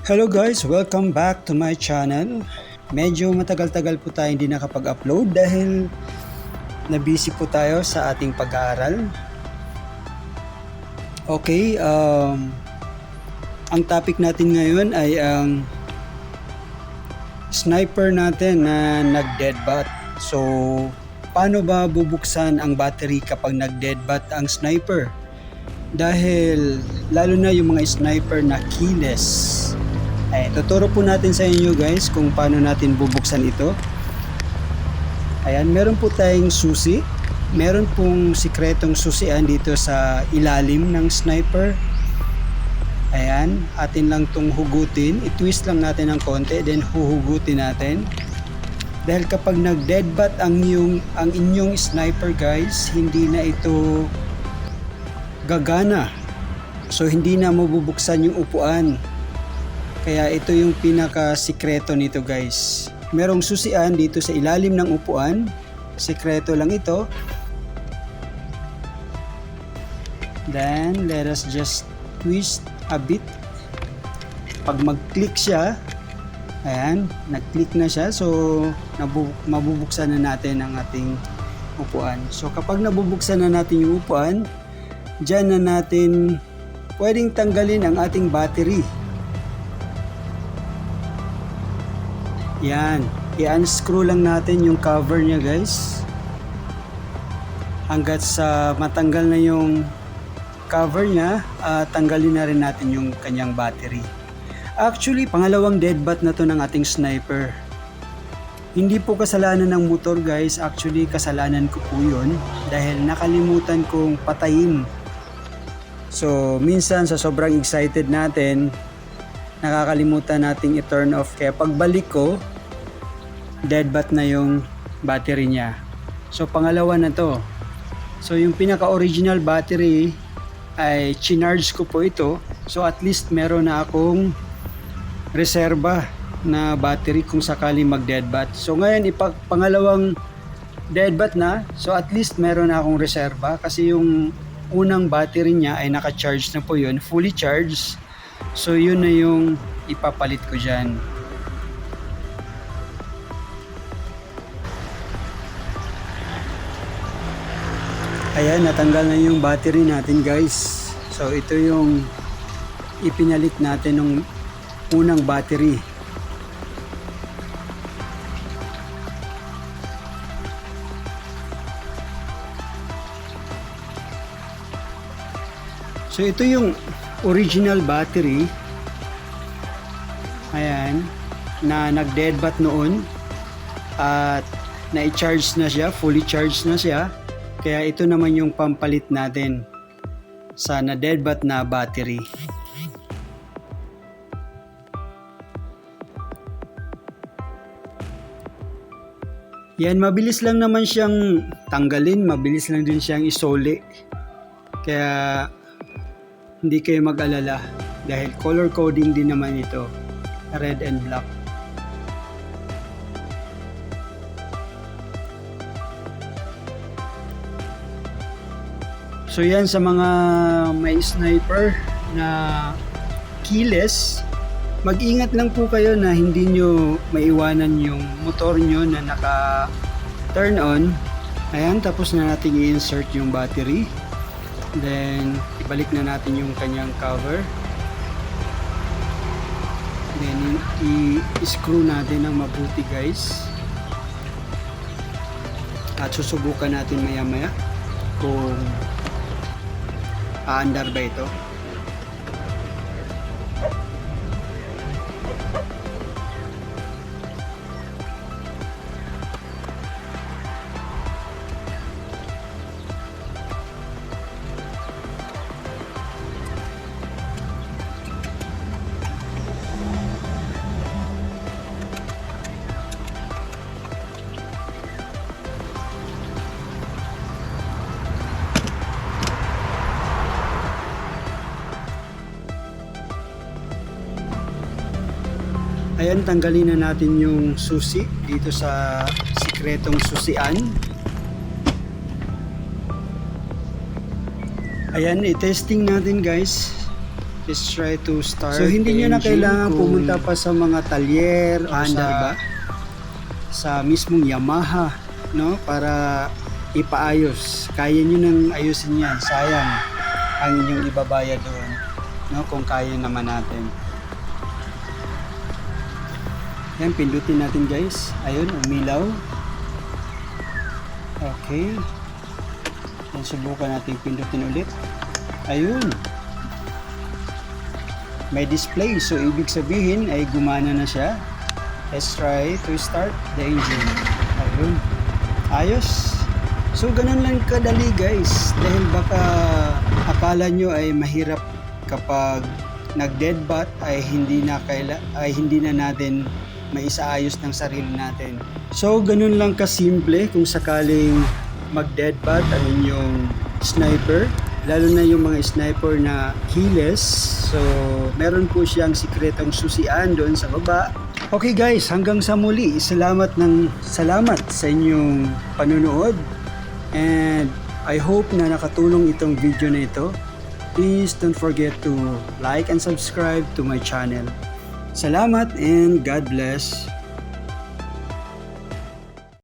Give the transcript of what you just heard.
Hello guys, welcome back to my channel. Medyo matagal-tagal po tayo hindi nakapag-upload dahil na-busy po tayo sa ating pag-aaral. Okay, um, ang topic natin ngayon ay ang sniper natin na nag-deadbat. So, paano ba bubuksan ang battery kapag nag-deadbat ang sniper? Dahil lalo na yung mga sniper na keyless. Ay, tuturo po natin sa inyo guys kung paano natin bubuksan ito. Ayan, meron po tayong susi. Meron pong sikretong susian dito sa ilalim ng sniper. Ayan, atin lang tong hugutin. I-twist lang natin ng konti, then huhugutin natin. Dahil kapag nag-deadbat ang, yung, ang inyong sniper guys, hindi na ito gagana. So hindi na mabubuksan yung upuan. Kaya ito yung pinaka sikreto nito guys. Merong susian dito sa ilalim ng upuan. Sikreto lang ito. Then let us just twist a bit. Pag mag-click siya, ayan, nag-click na siya. So mabubuksan na natin ang ating upuan. So kapag nabubuksan na natin yung upuan, dyan na natin pwedeng tanggalin ang ating battery. Yan. I-unscrew lang natin yung cover niya guys. Hanggat sa matanggal na yung cover niya, ah, tanggalin na rin natin yung kanyang battery. Actually, pangalawang deadbat na to ng ating sniper. Hindi po kasalanan ng motor guys, actually kasalanan ko po yun dahil nakalimutan kong patayin. So, minsan sa sobrang excited natin, nakakalimutan nating i-turn off. Kaya pagbalik ko, deadbat na yung battery niya. So, pangalawa na to. So, yung pinaka-original battery ay chinarge ko po ito. So, at least meron na akong reserba na battery kung sakali mag-deadbat. So, ngayon, ipag pangalawang deadbat na. So, at least meron na akong reserba kasi yung unang battery niya ay naka-charge na po yun, fully charged. So, yun na yung ipapalit ko dyan. Ayan, natanggal na yung battery natin guys. So, ito yung ipinalit natin ng unang battery. So, ito yung original battery. Ayan, na nag-deadbat noon. At na-charge na siya, fully charged na siya. Kaya ito naman yung pampalit natin sa na-deadbat na battery. Yan, mabilis lang naman siyang tanggalin, mabilis lang din siyang isoli. Kaya hindi kayo mag-alala dahil color coding din naman ito, red and black. So yan sa mga may sniper na keyless, mag-ingat lang po kayo na hindi nyo maiwanan yung motor nyo na naka turn on. Ayan, tapos na natin i-insert yung battery. Then, ibalik na natin yung kanyang cover. Then, i-screw natin ng mabuti guys. At susubukan natin maya maya kung aandar ba ito. Ayan, tanggalin na natin yung susi dito sa sikretong susian. Ayan, i-testing natin guys. Let's try to start So, hindi nyo na kailangan kung pumunta pa sa mga talyer o sa, ba? sa mismong Yamaha no para ipaayos. Kaya nyo nang ayusin yan. Sayang ang inyong ibabayad doon. No, kung kaya naman natin. Yan, pindutin natin guys. Ayun, umilaw. Okay. Yan, subukan natin pindutin ulit. Ayun. May display. So, ibig sabihin ay gumana na siya. Let's try to start the engine. Ayun. Ayos. So, ganun lang kadali guys. Dahil baka akala nyo ay mahirap kapag nag-dead bat ay hindi na kaila, ay hindi na natin maisaayos ng sarili natin. So, ganun lang kasimple kung sakaling mag-dead bat ang inyong sniper. Lalo na yung mga sniper na keyless. So, meron po siyang sikretong susian doon sa baba. Okay guys, hanggang sa muli. Salamat ng salamat sa inyong panunood. And I hope na nakatulong itong video na ito. Please don't forget to like and subscribe to my channel. Salamat and God bless.